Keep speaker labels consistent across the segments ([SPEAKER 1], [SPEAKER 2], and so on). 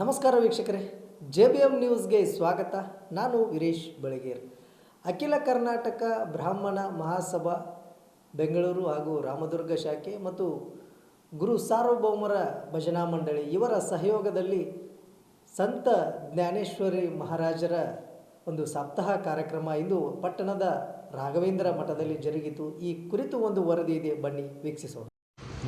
[SPEAKER 1] ನಮಸ್ಕಾರ ವೀಕ್ಷಕರೇ, J B M ನ್ಯೂಸ್ಗೆ ಸ್ವಾಗತ. ನಾನು ವೀರೇಶ್ ಬೆಳಗೇರ್. ಅಖಿಲ ಕರ್ನಾಟಕ ಬ್ರಾಹ್ಮಣ ಮಹಾಸಭಾ, ಬೆಂಗಳೂರು ಹಾಗೂ ರಾಮದುರ್ಗ ಶಾಖೆ ಮತ್ತು ಗುರು ಸಾರ್ವಭೌಮರ ಭಜನಾ ಮಂಡಳಿ ಇವರ ಸಹಯೋಗದಲ್ಲಿ ಸಂತ ಜ್ಞಾನೇಶ್ವರಿ ಮಹಾರಾಜರ ಒಂದು ಸಪ್ತಾಹ ಕಾರ್ಯಕ್ರಮ ಇಂದು ಪಟ್ಟಣದ ರಾಘವೇಂದ್ರ ಮಠದಲ್ಲಿ ಜರುಗಿತು. ಈ ಕುರಿತು ಒಂದು ವರದಿ ಇದೆ. ಬನ್ನಿ ವೀಕ್ಷಿಸೋಣ.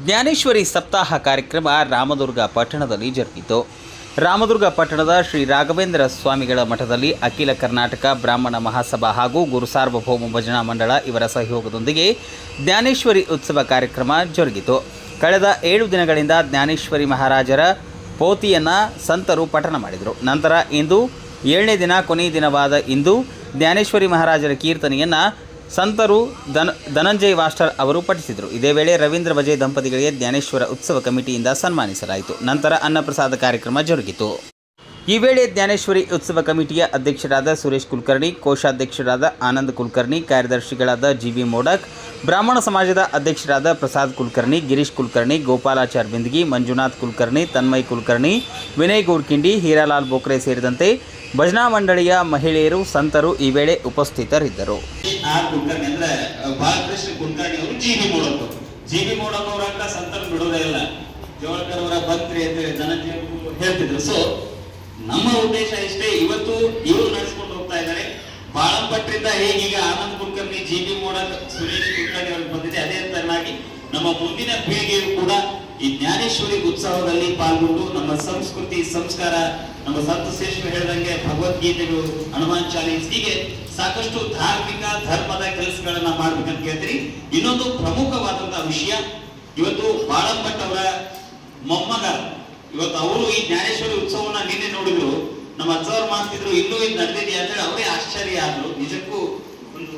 [SPEAKER 2] ಜ್ಞಾನೇಶ್ವರಿ ಸಪ್ತಾಹ ಕಾರ್ಯಕ್ರಮ ರಾಮದುರ್ಗ ಪಟ್ಟಣದಲ್ಲಿ ಜರುಗಿತು. ರಾಮದುರ್ಗ ಪಟ್ಟಣದ ಶ್ರೀ ರಾಘವೇಂದ್ರ ಸ್ವಾಮಿಗಳ ಮಠದಲ್ಲಿ ಅಖಿಲ ಕರ್ನಾಟಕ ಬ್ರಾಹ್ಮಣ ಮಹಾಸಭಾ ಹಾಗೂ ಗುರು ಸಾರ್ವಭೌಮ ಭಜನಾ ಮಂಡಳ ಇವರ ಸಹಯೋಗದೊಂದಿಗೆ ಜ್ಞಾನೇಶ್ವರಿ ಉತ್ಸವ ಕಾರ್ಯಕ್ರಮ ಜರುಗಿತು. ಕಳೆದ ಏಳು ದಿನಗಳಿಂದ ಜ್ಞಾನೇಶ್ವರಿ ಮಹಾರಾಜರ ಪೋತಿಯನ್ನು ಸಂತರು ಪಠನ ಮಾಡಿದರು. ನಂತರ ಇಂದು ಏಳನೇ ದಿನ ಕೊನೆಯ ದಿನವಾದ ಇಂದು ಜ್ಞಾನೇಶ್ವರಿ ಮಹಾರಾಜರ ಕೀರ್ತನೆಯನ್ನು ಸಂತರು ಧನ, ಧನಂಜಯ್ ವಾಸ್ಟರ್ ಅವರು ಪಠಿಸಿದರು. ಇದೇ ವೇಳೆ ರವೀಂದ್ರ ವಜಯ್ ದಂಪತಿಗಳಿಗೆ ಜ್ಞಾನೇಶ್ವರ ಉತ್ಸವ ಕಮಿಟಿಯಿಂದ ಸನ್ಮಾನಿಸಲಾಯಿತು. ನಂತರ ಅನ್ನಪ್ರಸಾದ ಕಾರ್ಯಕ್ರಮ ಜರುಗಿತು. ಈ ವೇಳೆ ಜ್ಞಾನೇಶ್ವರಿ ಉತ್ಸವ ಕಮಿಟಿಯ ಅಧ್ಯಕ್ಷರಾದ ಸುರೇಶ್ ಕುಲಕರ್ಣಿ, ಕೋಶಾಧ್ಯಕ್ಷರಾದ ಆನಂದ್ ಕುಲಕರ್ಣಿ, ಕಾರ್ಯದರ್ಶಿಗಳಾದ ಜಿ ವಿ ಮೋಡಕ್, ಬ್ರಾಹ್ಮಣ ಸಮಾಜದ ಅಧ್ಯಕ್ಷರಾದ ಪ್ರಸಾದ್ ಕುಲಕರ್ಣಿ, ಗಿರೀಶ್ ಕುಲಕರ್ಣಿ, ಗೋಪಾಲಾಚಾರ್ ಬಿಂದಗಿ, ಮಂಜುನಾಥ್ ಕುಲಕರ್ಣಿ, ತನ್ಮಯ್ ಕುಲಕರ್ಣಿ, ವಿನಯ್ ಗೌಡ್ಕಿಂಡಿ, ಹೀರಾಲಾಲ್ ಬೋಕ್ರೆ ಸೇರಿದಂತೆ ಭಜನಾ ಮಂಡಳಿಯ ಮಹಿಳೆಯರು, ಸಂತರು ಈ ವೇಳೆ ಉಪಸ್ಥಿತರಿದ್ದರು.
[SPEAKER 3] ಆ ಕುಲಕರ್ಣಿ ಅಂದ್ರೆ ಬಾಲಕೃಷ್ಣ ಕುಲಕರ್ಣಿ ಅವರು G B Modappa G B Modappa ಅಂತ ಸಂತರ ಬಿಡೋದೇ ಇಲ್ಲ. ಜೋಳಕರ್ ಅವರ ಬಂತ್ರಿ ಅಂತ ಜನಜೀವ ಹೇಳ್ತಿದ್ರು. ಸೊ ನಮ್ಮ ಉದ್ದೇಶ ಇಷ್ಟೇ, ಇವತ್ತು ಇವರು ನಡೆಸ್ಕೊಂಡು ಹೋಗ್ತಾ ಇದ್ದಾರೆ. ಬಾಳಂಪಟ್ಟಿಂದ ಹೇಗೀಗ ಆನಂದ್ ಕುಲಕರ್ಣಿ ಜಿ ಬಿ ಮೋಡ ಸುರೇಶ್ ಕುಲಕರ್ಣಿ ಅವ್ರಿಗೆ ಬಂದಿದೆ. ಅದೇ ತರನಾಗಿ ನಮ್ಮ ಮುಂದಿನ ಪೀಳಿಗೆಯು ಕೂಡ ಈ ಜ್ಞಾನೇಶ್ವರಿ ಉತ್ಸವದಲ್ಲಿ ಪಾಲ್ಗೊಂಡು ನಮ್ಮ ಸಂಸ್ಕೃತಿ, ಸಂಸ್ಕಾರ, ನಮ್ಮ ಸಂತ ಶ್ರೇಷ್ಠರು ಹೇಳಿದಂಗೆ ಭಗವದ್ಗೀತೆಗಳು, ಹನುಮಾನ್ ಚಾಲೀಸ್, ಹೀಗೆ ಸಾಕಷ್ಟು ಧಾರ್ಮಿಕ, ಧರ್ಮದ ಕೆಲಸಗಳನ್ನ ಮಾಡ್ಬೇಕಂತ ಕೇಳ್ತೀರಿ ಇನ್ನೊಂದು ಪ್ರಮುಖವಾದಂತಹ ವಿಷಯ, ಇವತ್ತು ಬಾಳಂಭಟ್ ಅವರ ಮೊಮ್ಮಗ, ಇವತ್ತು ಅವರು ಈ ಜ್ಞಾನೇಶ್ವರಿ ಉತ್ಸವವನ್ನ ನಿನ್ನೆ ನೋಡಿದ್ರು. ನಮ್ಮ ಅಜ್ಜವ್ರು ಮಾಡ್ತಿದ್ರು ಇನ್ನೂ ಇದು ನಡೆದಿದೆಯಾ? ಅಂತ ಹೇಳಿ ಅವರೇ ಆಶ್ಚರ್ಯ ಆದ್ರು. ನಿಜಕ್ಕೂ ಒಂದು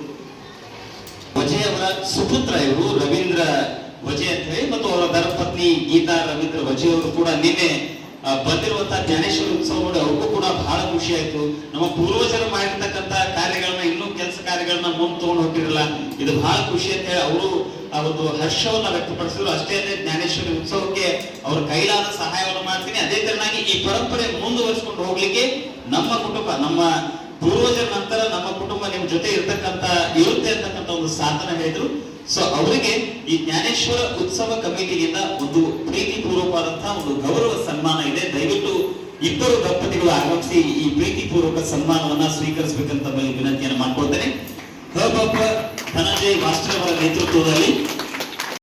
[SPEAKER 3] ವಜಯ್ ಅವರ ಸುಪುತ್ರ ಇವರು ರವೀಂದ್ರ ವಜಯ್ ಅಂತ ಹೇಳಿ ಮತ್ತು ಅವರ ಧರ್ಮಪತ್ನಿ ಗೀತಾ ರವೀಂದ್ರ ವಜಯ್ ಅವರು ಕೂಡ ನಿನ್ನೆ ಬಂದಿರುವಂತ ಬಂದಿರುವಂತಹ ಜ್ಞಾನೇಶ್ವರ ಉತ್ಸವ ನೋಡಿ ಅವ್ರಿಗೂ ಕೂಡ ಬಹಳ ಖುಷಿ ಆಯ್ತು. ನಮ್ಮ ಪೂರ್ವಜರು ಮಾಡಿರ್ತಕ್ಕಂತ ಕಾರ್ಯಗಳನ್ನ ಇನ್ನೂ ಕೆಲಸ ಕಾರ್ಯಗಳನ್ನ ಮುಂದೆ ತಗೊಂಡು ಹೋಗಿರಲ್ಲ ಇದು ಬಹಳ ಖುಷಿ ಅಂತ ಹೇಳಿ ಅವರು ಆ ಒಂದು ಹರ್ಷವನ್ನ ವ್ಯಕ್ತಪಡಿಸಿದ್ರು. ಅಷ್ಟೇ ಅಲ್ಲದೆ ಜ್ಞಾನೇಶ್ವರಿ ಉತ್ಸವಕ್ಕೆ ಅವ್ರ ಕೈಲಾದ ಸಹಾಯವನ್ನು ಮಾಡ್ತೀನಿ. ಅದೇ ತರನಾಗಿ ಈ ಪರಂಪರೆ ಮುಂದುವರಿಸಿಕೊಂಡು ಹೋಗ್ಲಿಕ್ಕೆ ನಮ್ಮ ಕುಟುಂಬ, ನಮ್ಮ ಪೂರ್ವಜರ ನಂತರ ನಮ್ಮ ಕುಟುಂಬ ನಿಮ್ ಜೊತೆ ಇರ್ತಕ್ಕಂತ ಇರುತ್ತೆ ಅಂತಕ್ಕಂಥ ಒಂದು ಸಾಧನ ಹೇಳಿದ್ರು. ಸೊ ಅವರಿಗೆ ಈ ಜ್ಞಾನೇಶ್ವರ ಉತ್ಸವ ಕಮಿಟಿಯಿಂದ ಒಂದು ಪ್ರೀತಿ ಪೂರ್ವಕವಾದಂತಹ ಒಂದು ಗೌರವ ಸನ್ಮಾನ ಇದೆ. ದಯವಿಟ್ಟು ಇಬ್ಬರು ದಂಪತಿಗಳು ಆಗಮಿಸಿ ಈ ಪ್ರೀತಿ ಪೂರ್ವಕ ಸನ್ಮಾನವನ್ನ ಸ್ವೀಕರಿಸಬೇಕಂತ ವಿನಂತಿಯನ್ನು ಮಾಡ್ಕೊಳ್ತೇನೆ. ಧನಂಜಯ್ ಮಾಸ್ಟರ್ ಅವರ ನೇತೃತ್ವದಲ್ಲಿ